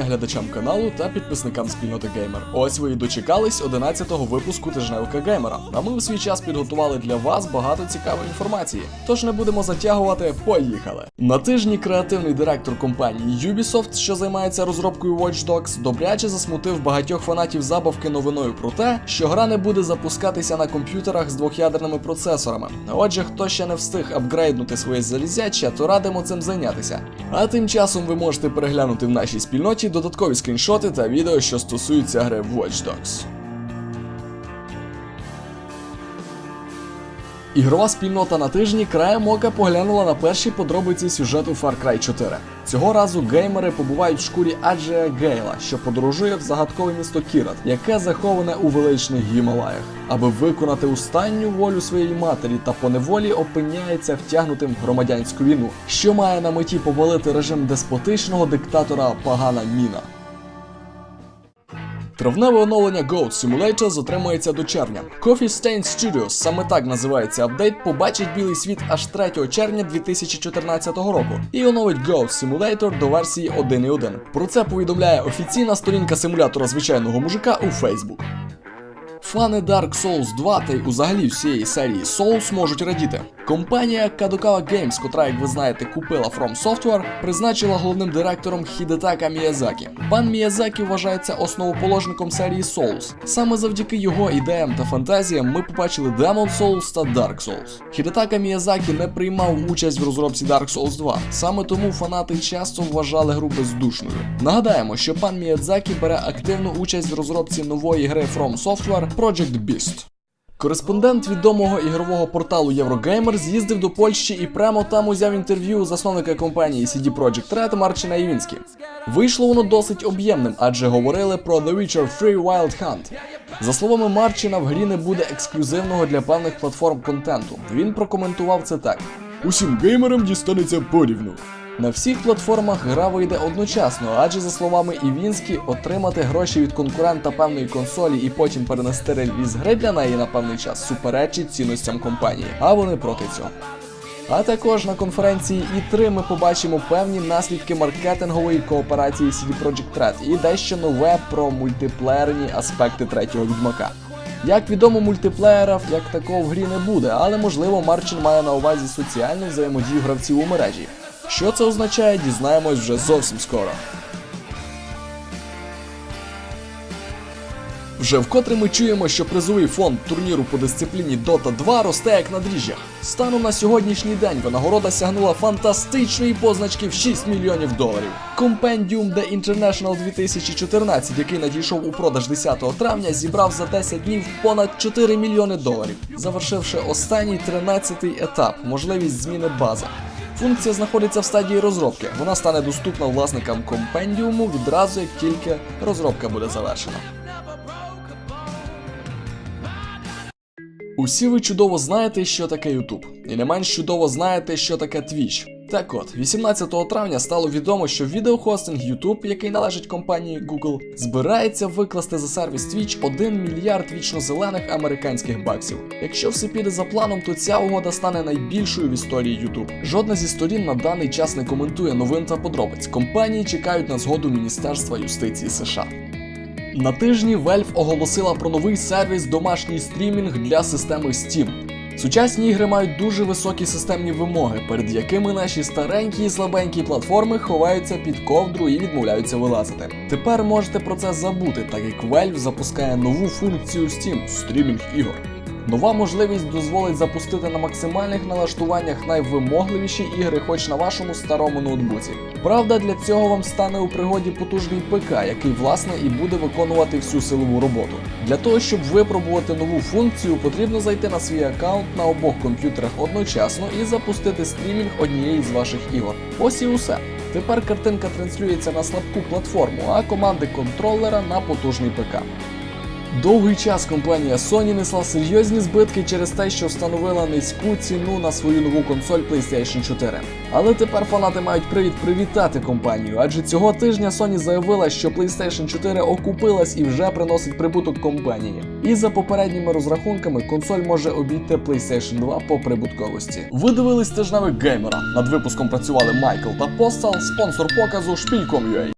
глядачам каналу та підписникам спільноти Геймер. Ось ви і дочекались 11-го випуску тижневика Геймера. А ми у свій час підготували для вас багато цікавої інформації. Тож не будемо затягувати, поїхали. На тижні креативний директор компанії Ubisoft, що займається розробкою Watch Dogs, добряче засмутив багатьох фанатів забавки новиною про те, що гра не буде запускатися на комп'ютерах з двох'ядерними процесорами. Отже, хто ще не встиг апгрейднути своє залізяча, то радимо цим зайнятися. А тим часом ви можете переглянути в нашій спільноті додаткові скріншоти та відео, що стосуються гри Watch Dogs. Ігрова спільнота на тижні краєм ока поглянула на перші подробиці сюжету Far Cry 4. Цього разу геймери побувають в шкурі Аджея Гейла, що подорожує в загадкове місто Кірат, яке заховане у величних Гімалаях, аби виконати останню волю своєї матері та поневолі опиняється втягнутим в громадянську війну, що має на меті повалити режим деспотичного диктатора Пагана Міна. Травневе оновлення Goat Simulator затримується до червня. Coffee Stain Studios, саме так називається апдейт, побачить білий світ аж 3 червня 2014 року і оновить Goat Simulator до версії 1.1. Про це повідомляє офіційна сторінка симулятора звичайного мужика у Facebook. Фани Dark Souls 2 та й узагалі всієї серії Souls можуть радіти. Компанія Kadokawa Games, котра, як ви знаєте, купила From Software, призначила головним директором Хідетака Міязакі. Пан Міязакі вважається основоположником серії Souls. Саме завдяки його ідеям та фантазіям ми побачили Demon Souls та Dark Souls. Хідетака Міязакі не приймав участь в розробці Dark Souls 2. Саме тому фанати часто вважали гру бездушною. Нагадаємо, що пан Міядзакі бере активну участь в розробці нової гри From Software Project Beast. Кореспондент відомого ігрового порталу Eurogamer з'їздив до Польщі і прямо там узяв інтерв'ю засновника компанії CD Projekt Red Марчина Івінські. Вийшло воно досить об'ємним, адже говорили про The Witcher 3 Wild Hunt. За словами Марчина, в грі не буде ексклюзивного для певних платформ контенту. Він прокоментував це так: усім геймерам дістанеться порівну. На всіх платформах гра вийде одночасно, адже за словами Івінські, отримати гроші від конкурента певної консолі і потім перенести реліз гри для неї на певний час суперечить цінностям компанії, а вони проти цього. А також на конференції І3 ми побачимо певні наслідки маркетингової кооперації CD Projekt Red і дещо нове про мультиплеєрні аспекти третього відьмака. Як відомо, мультиплеєра як такого в грі не буде, але можливо Марчин має на увазі соціальну взаємодію гравців у мережі. Що це означає, дізнаємось вже зовсім скоро. Вже вкотре ми чуємо, що призовий фонд турніру по дисципліні Dota 2 росте як на дріжджах. Станом на сьогоднішній день винагорода сягнула фантастичної позначки в 6 мільйонів доларів. Compendium The International 2014, який надійшов у продаж 10 травня, зібрав за 10 днів понад 4 мільйони доларів, завершивши останній 13-й етап, можливість зміни бази. Функція знаходиться в стадії розробки. Вона стане доступна власникам компендіуму відразу, як тільки розробка буде завершена. Усі ви чудово знаєте, що таке YouTube, і не менш чудово знаєте, що таке Twitch. Так от, 18 травня стало відомо, що відеохостинг YouTube, який належить компанії Google, збирається викласти за сервіс Twitch 1 мільярд вічно-зелених американських баксів. Якщо все піде за планом, то ця угода стане найбільшою в історії YouTube. Жодна зі сторін на даний час не коментує новин та подробиць. Компанії чекають на згоду Міністерства юстиції США. На тижні Valve оголосила про новий сервіс домашній стрімінг для системи Steam. Сучасні ігри мають дуже високі системні вимоги, перед якими наші старенькі і слабенькі платформи ховаються під ковдру і відмовляються вилазити. Тепер можете про це забути, так як Valve запускає нову функцію Steam стрімінг ігор. Нова можливість дозволить запустити на максимальних налаштуваннях найвимогливіші ігри, хоч на вашому старому ноутбуці. Правда, для цього вам стане у пригоді потужний ПК, який власне і буде виконувати всю силову роботу. Для того, щоб випробувати нову функцію, потрібно зайти на свій аккаунт на обох комп'ютерах одночасно і запустити стрімінг однієї з ваших ігор. Ось і усе. Тепер картинка транслюється на слабку платформу, а команди контролера на потужний ПК. Довгий час компанія Sony несла серйозні збитки через те, що встановила низьку ціну на свою нову консоль PlayStation 4. Але тепер фанати мають привід привітати компанію, адже цього тижня Sony заявила, що PlayStation 4 окупилась і вже приносить прибуток компанії. І за попередніми розрахунками консоль може обійти PlayStation 2 по прибутковості. Ви дивились тижневик геймера. Над випуском працювали Майкл та Постал, спонсор показу Шпіль.com.ua.